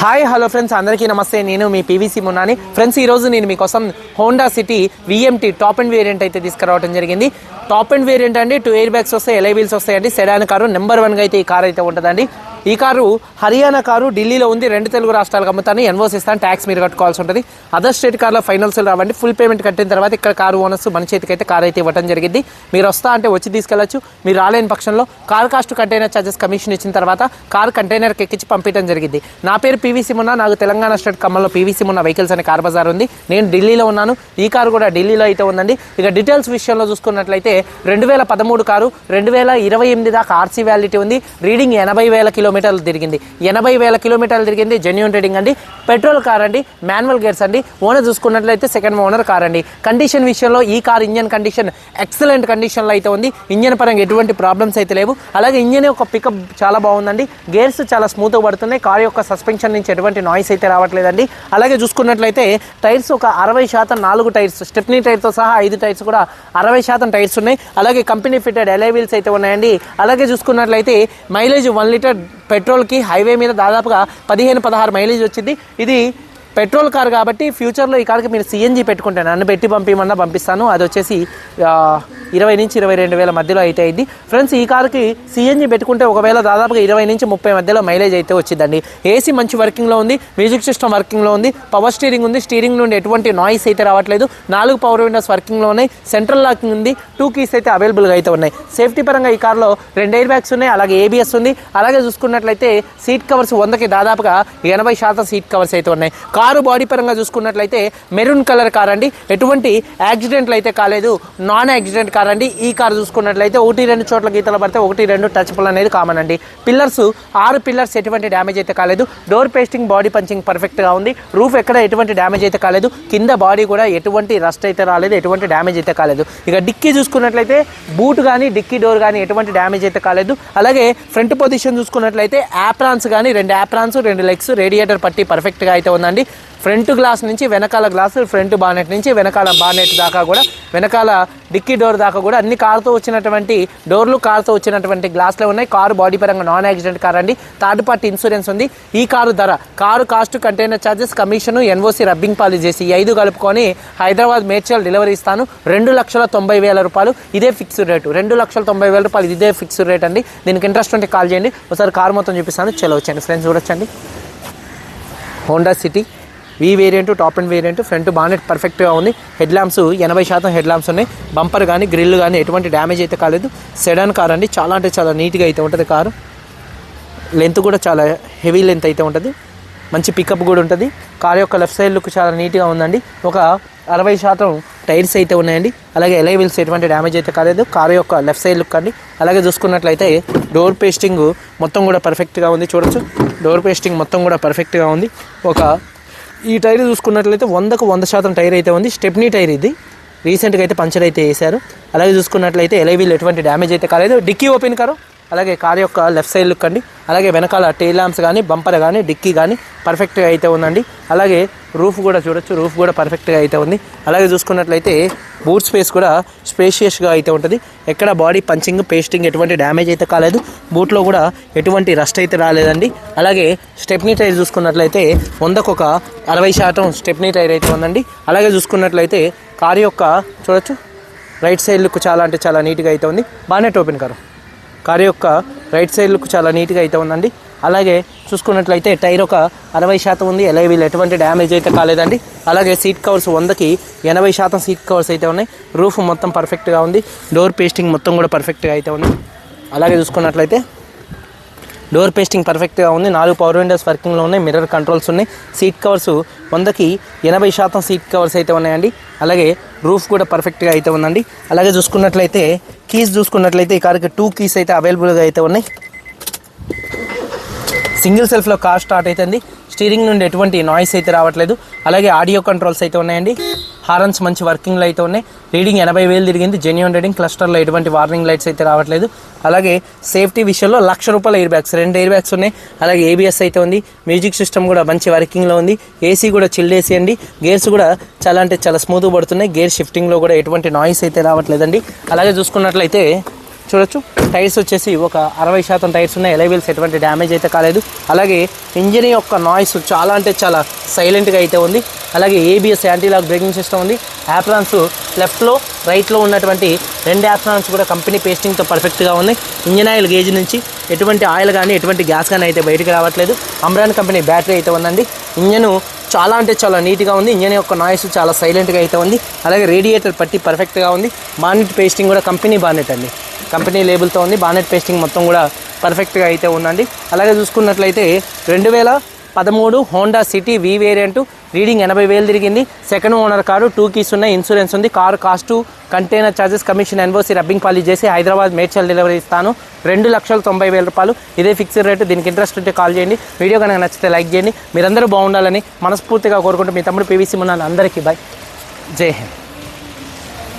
Hi hello friends. అందరికీ నమస్తే. నేను మీ పీవీసీ మున్నాని. ఫ్రెండ్స్ ఈరోజు నేను మీకోసం Honda City VMT top end variant అయితే తీసుకురావడం జరిగింది. టాప్ అండ్ వేరియంట్ అండి. టూ ఎయిర్ బ్యాగ్స్ వస్తాయి ఎలై వీల్స్ వస్తాయండి. సెడాన్ కారు నెంబర్ వన్గా అయితే ఈ కార్ అయితే ఉంటుందండి. ఈ కారు హర్యానా కారు ఢిల్లీలో ఉంది. రెండు తెలుగు రాష్ట్రాలకు అమ్ముతాను. ఎన్వోస్ ఇస్తాను. ట్యాక్స్ మీరు కట్టుకోవాల్సి ఉంటుంది. అదర్ స్టేట్ కార్లో ఫైనల్స్ రావండి. ఫుల్ పేమెంట్ కట్టిన తర్వాత ఇక్కడ కారు ఓనర్స్ మన చేతికి అయితే కార్ అయితే ఇవ్వడం జరిగింది. మీరు వస్తా అంటే వచ్చి తీసుకెళ్ళొచ్చు మీరు రాలేని పక్షంలో car cost container charges commission ఇచ్చిన తర్వాత కార్ కంటైనర్కి ఎక్కించి పంపించడం జరిగింది. నా పేరు పీవీసీ ఉన్న నాకు తెలంగాణ స్టేట్ ఖమ్మంలో పీవీసీ మున్న వెహికల్స్ అనే కార్ బజార్ ఉంది. నేను ఢిల్లీలో ఉన్నాను. ఈ కారు కూడా ఢిల్లీలో అయితే ఉందండి. ఇక డీటెయిల్స్ విషయంలో చూసుకున్నట్లయితే రెండు వేల పదమూడు కారు రెండు వేల ఇరవై ఎనిమిది దాకా ఆర్సీ వ్యాలిటీ ఉంది. రీడింగ్ ఎనభై వేల కిలోమీటర్లు తిరిగింది. ఎనభై వేల కిలోమీటర్లు తిరిగింది జెన్యున్ రీడింగ్ అండి. పెట్రోల్ కార్ అండి మాన్యువల్ గేర్స్ అండి. ఓనర్ చూసుకున్నట్లయితే సెకండ్ ఓనర్ కార్ అండి. కండిషన్ విషయంలో ఈ కార్ ఇంజన్ కండిషన్ ఎక్సలెంట్ కండిషన్లో అయితే ఉంది. ఇంజన్ పరంగా ఎటువంటి ప్రాబ్లమ్స్ అయితే లేవు. అలాగే ఇంజన్ యొక్క పికప్ చాలా బాగుందండి. గేర్స్ చాలా స్మూత్గా పడుతున్నాయి. కార్ యొక్క సస్పెన్షన్ నుంచి ఎటువంటి నాయిస్ అయితే రావట్లేదండి. అలాగే చూసుకున్నట్లయితే టైర్స్ ఒక అరవై శాతం నాలుగు టైర్స్ స్టెప్నీ టైర్తో సహా ఐదు టైర్స్ కూడా అరవై శాతం టైర్స్ ఉన్నాయి. అలాగే కంపెనీ ఫిటెడ్ ఎలై వీల్స్ అయితే ఉన్నాయండి. అలాగే చూసుకున్నట్లయితే మైలేజ్ వన్ లీటర్ పెట్రోల్కి హైవే మీద దాదాపుగా పదిహేను పదహారు మైలేజ్ వచ్చింది. ఇది పెట్రోల్ కార్ కాబట్టి ఫ్యూచర్లో ఈ కార్కి మీరు సిఎన్జి పెట్టుకుంటాను. నన్ను పెట్టి పంపించమన్నా పంపిస్తాను. అది వచ్చేసి ఇరవై నుంచి ఇరవై రెండు వేల మధ్యలో అయితే అయింది. ఫ్రెండ్స్ ఈ కార్కి సిఎన్జి పెట్టుకుంటే ఒకవేళ దాదాపుగా ఇరవై నుంచి ముప్పై మధ్యలో మైలేజ్ అయితే వచ్చిందండి. ఏసీ మంచి వర్కింగ్లో ఉంది మ్యూజిక్ సిస్టమ్ వర్కింగ్లో ఉంది పవర్ స్టీరింగ్ ఉంది స్టీరింగ్ నుండి ఎటువంటి నాయిస్ అయితే రావట్లేదు. నాలుగు పవర్ విండోస్ వర్కింగ్లో ఉన్నాయి సెంట్రల్ లాకింగ్ ఉంది టూ కీస్ అయితే అవైలబుల్గా అయితే ఉన్నాయి. సేఫ్టీ పరంగా ఈ కార్లో రెండు ఎయిర్ బ్యాగ్స్ ఉన్నాయి అలాగే ఏబిఎస్ ఉంది. అలాగే చూసుకున్నట్లయితే సీట్ కవర్స్ వందకి దాదాపుగా ఎనభై శాతం సీట్ కవర్స్ అయితే ఉన్నాయి. కారు బాడీ పరంగా చూసుకున్నట్లయితే మెరూన్ కలర్ కార్ అండి. ఎటువంటి యాక్సిడెంట్లు అయితే కాలేదు. నాన్ యాక్సిడెంట్ కార్ అండి ఈ కార్ చూసుకున్నట్లయితే ఒకటి రెండు చోట్ల గీతలు పడితే ఒకటి రెండు టచ్ పుల్ అనేది కామన్ అండి. పిల్లర్స్ ఆరు పిల్లర్స్ ఎటువంటి డ్యామేజ్ అయితే కాలేదు. డోర్ పేస్టింగ్ బాడీ పంచింగ్ పర్ఫెక్ట్గా ఉంది. రూఫ్ ఎక్కడ ఎటువంటి డ్యామేజ్ అయితే కాలేదు. కింద బాడీ కూడా ఎటువంటి రస్ట్ అయితే రాలేదు ఎటువంటి డ్యామేజ్ అయితే కాలేదు. ఇక డిక్కీ చూసుకున్నట్లయితే బూట్ కానీ డిక్కీ డోర్ కానీ ఎటువంటి డ్యామేజ్ అయితే కాలేదు. అలాగే ఫ్రంట్ పొజిషన్ చూసుకున్నట్లయితే యాప్రాన్స్ కానీ రెండు యాప్రాన్స్ రెండు లెగ్స్ రేడియేటర్ పట్టి పర్ఫెక్ట్గా అయితే ఉందండి. ఫ్రంట్ గ్లాస్ నుంచి వెనకాల గ్లాస్ ఫ్రంట్ బానెట్ నుంచి వెనకాల బానెట్ దాకా కూడా వెనకాల డిక్కీ డోర్ దాకా కూడా అన్ని కార్తో వచ్చినటువంటి డోర్లు కార్తో వచ్చినటువంటి గ్లాస్లే ఉన్నాయి. కారు బాడీ పరంగా నాన్ యాక్సిడెంట్ కార్ అండి. థర్డ్ పార్టీ ఇన్సూరెన్స్ ఉంది. ఈ కారు ధర car cost container charges commission NOC rubbing పాలు చేసి ఐదు కలుపుకొని హైదరాబాద్ మేడ్చల్ డెలివరీ ఇస్తాను. రెండు లక్షల తొంభై వేల రూపాయలు. ఇదే ఫిక్స్డ్ రేటు. రెండు లక్షల తొంభై వేల రూపాయలు ఇదే ఫిక్స్డ్ రేట్ అండి. దీనికి ఇంట్రెస్ట్ ఉంటే కాల్ చేయండి. ఒకసారి కారు మొత్తం చూపిస్తాను. చలో వచ్చండి ఫ్రెండ్స్ చూడొచ్చండి. Honda City. V variant top end variant front bonnet పర్ఫెక్ట్గా ఉంది. హెడ్ ల్యాంప్స్ ఎనభై శాతం హెడ్ ల్యాంప్స్ ఉన్నాయి. బంపర్ కానీ గ్రిల్ కానీ ఎటువంటి డ్యామేజ్ అయితే కాలేదు. సెడాన్ కార్ అండి. చాలా అంటే చాలా నీట్గా అయితే ఉంటుంది కారు లెంత్ కూడా చాలా హెవీ లెంత్ అయితే ఉంటుంది. మంచి పికప్ కూడా ఉంటుంది. కార్ యొక్క లెఫ్ట్ సైడ్ లుక్ చాలా నీట్గా ఉందండి. ఒక అరవై శాతం టైర్స్ అయితే ఉన్నాయండి. అలాగే ఎలై వీల్స్ ఎటువంటి డ్యామేజ్ అయితే కాలేదు. కారు యొక్క లెఫ్ట్ సైడ్ లుక్ అండి. అలాగే చూసుకున్నట్లయితే డోర్ పేస్టింగ్ మొత్తం కూడా పర్ఫెక్ట్గా ఉంది. చూడొచ్చు. డోర్ పేస్టింగ్ మొత్తం కూడా పర్ఫెక్ట్గా ఉంది. ఒక ఈ టైర్ చూసుకున్నట్లయితే వందకు వంద శాతం టైర్ అయితే ఉంది. స్టెప్నీ టైర్ ఇది. రీసెంట్గా అయితే పంచర్ అయితే వేశారు. అలాగే చూసుకున్నట్లయితే ఎలైవీలు ఎటువంటి డ్యామేజ్ అయితే కాలేదు. Dicky open car. అలాగే కార్ యొక్క లెఫ్ట్ సైడ్ లుక్ అండి. అలాగే వెనకాల టే ల్యాంప్స్ కానీ బంపర్ కానీ డిక్కీ కానీ పర్ఫెక్ట్గా అయితే ఉందండి. అలాగే రూఫ్ కూడా చూడొచ్చు రూఫ్ కూడా పర్ఫెక్ట్గా అయితే ఉంది. అలాగే చూసుకున్నట్లయితే బూట్ స్పేస్ కూడా స్పేషియస్గా అయితే ఉంటుంది. ఎక్కడ బాడీ పంచింగ్ పేస్టింగ్ ఎటువంటి డ్యామేజ్ అయితే కాలేదు. బూట్లో కూడా ఎటువంటి రస్ట్ అయితే రాలేదండి. అలాగే స్టెప్నీ టైర్ చూసుకున్నట్లయితే వందకు ఒక అరవై శాతం స్టెప్నీ టైర్ అయితే ఉందండి. అలాగే చూసుకున్నట్లయితే కార్ యొక్క చూడొచ్చు రైట్ సైడ్ లుక్ చాలా అంటే చాలా నీట్గా అయితే ఉంది. బాగానే ఓపెన్ కారు. కార్ యొక్క రైట్ సైడ్ లుక్ చాలా నీట్గా అయితే ఉందండి. అలాగే చూసుకున్నట్లయితే టైర్ ఒక అరవై శాతం ఉంది. ఎలా వీళ్ళు ఎటువంటి డ్యామేజ్ అయితే కాలేదండి. అలాగే సీట్ కవర్స్ వందకి ఎనభై శాతం సీట్ కవర్స్ అయితే ఉన్నాయి. రూఫ్ మొత్తం పర్ఫెక్ట్గా ఉంది. డోర్ పేస్టింగ్ మొత్తం కూడా పర్ఫెక్ట్గా అయితే ఉంది. అలాగే చూసుకున్నట్లయితే డోర్ పేస్టింగ్ పర్ఫెక్ట్గా ఉంది. నాలుగు పవర్ విండోస్ వర్కింగ్లో ఉన్నాయి. మిర్రర్ కంట్రోల్స్ ఉన్నాయి. సీట్ కవర్స్ వందకి ఎనభై శాతం సీట్ కవర్స్ అయితే ఉన్నాయండి. అలాగే రూఫ్ కూడా పర్ఫెక్ట్గా అయితే ఉందండి. అలాగే చూసుకున్నట్లయితే కీస్ చూసుకున్నట్లయితే ఈ కార్కి టూ కీస్ అయితే అవైలబుల్గా అయితే ఉన్నాయి. సింగిల్ సెల్ఫ్లో కార్ స్టార్ట్ అవుతుంది స్టీరింగ్ నుండి ఎటువంటి నాయిస్ అయితే రావట్లేదు. అలాగే ఆడియో కంట్రోల్స్ అయితే ఉన్నాయండి. హారన్స్ మంచి వర్కింగ్లో అయితే ఉన్నాయి. రీడింగ్ ఎనభై వేలు తిరిగింది. జెన్యున్ రీడింగ్ క్లస్టర్లో ఎటువంటి వార్నింగ్ లైట్స్ అయితే రావట్లేదు. అలాగే సేఫ్టీ విషయంలో లక్ష రూపాయల ఎయిర్ బ్యాగ్స్ రెండు ఎయిర్ బ్యాగ్స్ ఉన్నాయి. అలాగే ఏబిఎస్ అయితే ఉంది. మ్యూజిక్ సిస్టమ్ కూడా మంచి వర్కింగ్లో ఉంది. ఏసీ కూడా చిల్డ్ ఏసీ అండి గేర్స్ కూడా చాలా అంటే చాలా స్మూత్గా పడుతున్నాయి. గేర్ షిఫ్టింగ్లో కూడా ఎటువంటి నాయిస్ అయితే రావట్లేదండి. అలాగే చూసుకున్నట్లయితే చూడొచ్చు. టైర్స్ వచ్చేసి ఒక అరవై శాతం టైర్స్ ఉన్నాయి. ఎలైవీల్స్ ఎటువంటి డ్యామేజ్ అయితే కాలేదు. అలాగే ఇంజిన్ యొక్క నాయిస్ చాలా అంటే చాలా సైలెంట్గా అయితే ఉంది. అలాగే ABS anti lock braking system ఉంది. యాప్రాన్స్ లెఫ్ట్లో రైట్లో ఉన్నటువంటి రెండు యాప్రాన్స్ కూడా కంపెనీ పేస్టింగ్తో పర్ఫెక్ట్గా ఉన్నాయి. ఇంజిన్ ఆయిల్ గేజ్ నుంచి ఎటువంటి ఆయిల్ కానీ ఎటువంటి గ్యాస్ కానీ అయితే బయటకు రావట్లేదు. అమ్రాన్ కంపెనీ బ్యాటరీ అయితే ఉందండి. ఇంజను చాలా అంటే చాలా నీట్గా ఉంది. ఇంజన్ యొక్క నాయిస్ చాలా సైలెంట్గా అయితే ఉంది. అలాగే రేడియేటర్ పట్టి పర్ఫెక్ట్గా ఉంది. బానెట్ పేస్టింగ్ కూడా కంపెనీ బానెట్ అండి. కంపెనీ లేబుల్తో ఉంది. బానెట్ పేస్టింగ్ మొత్తం కూడా పర్ఫెక్ట్గా అయితే ఉందండి. అలాగే చూసుకున్నట్లయితే రెండు వేల పదమూడు Honda City V variant reading ఎనభై వేలు తిరిగింది. Second owner car two keys ఉన్నాయి ఇన్సూరెన్స్ ఉంది. Car cost container charges commission NOC rubbing polish చేసి హైదరాబాద్ మేడ్చల్ డెలివరీ ఇస్తాను. రెండు లక్షల తొంభై వేల రూపాయలు. ఇదే ఫిక్స్డ్ రేటు. దీనికి ఇంట్రెస్ట్ ఉంటే కాల్ చేయండి. వీడియో కనుక నచ్చితే లైక్ చేయండి. మీరందరూ బాగుండాలని మనస్ఫూర్తిగా కోరుకుంటూ మీ తమ్ముడు పీవీసీ మున్నాను అందరికీ బాయ్ జై హింద్.